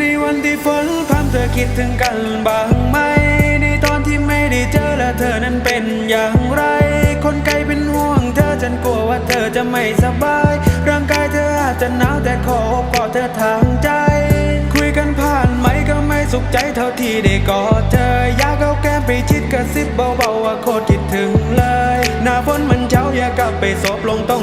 ในวันที่ฝนพรำเธอคิดถึงกันบ้างไหม ในตอนที่ไม่ได้เจอและเธอนั้นเป็นอย่างไร คนไกลเป็นห่วงเธอฉันกลัวว่าเธอจะไม่สบาย ร่างกายเธออาจจะหนาวแต่ขออบกอดเธอทางใจ คุยกันผ่านไหมก็ไม่สุขใจเท่าที่ได้กอดเธอ อยากเอาแก้มไปชิดกระซิบเบาๆว่าโคตรคิดถึงเลย หน้าฝนมันเช้าอยากกลับไปศพลงตรง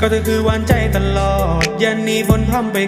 ก็เธอคือหวานใจตลอด ยันนีฝนพรำไป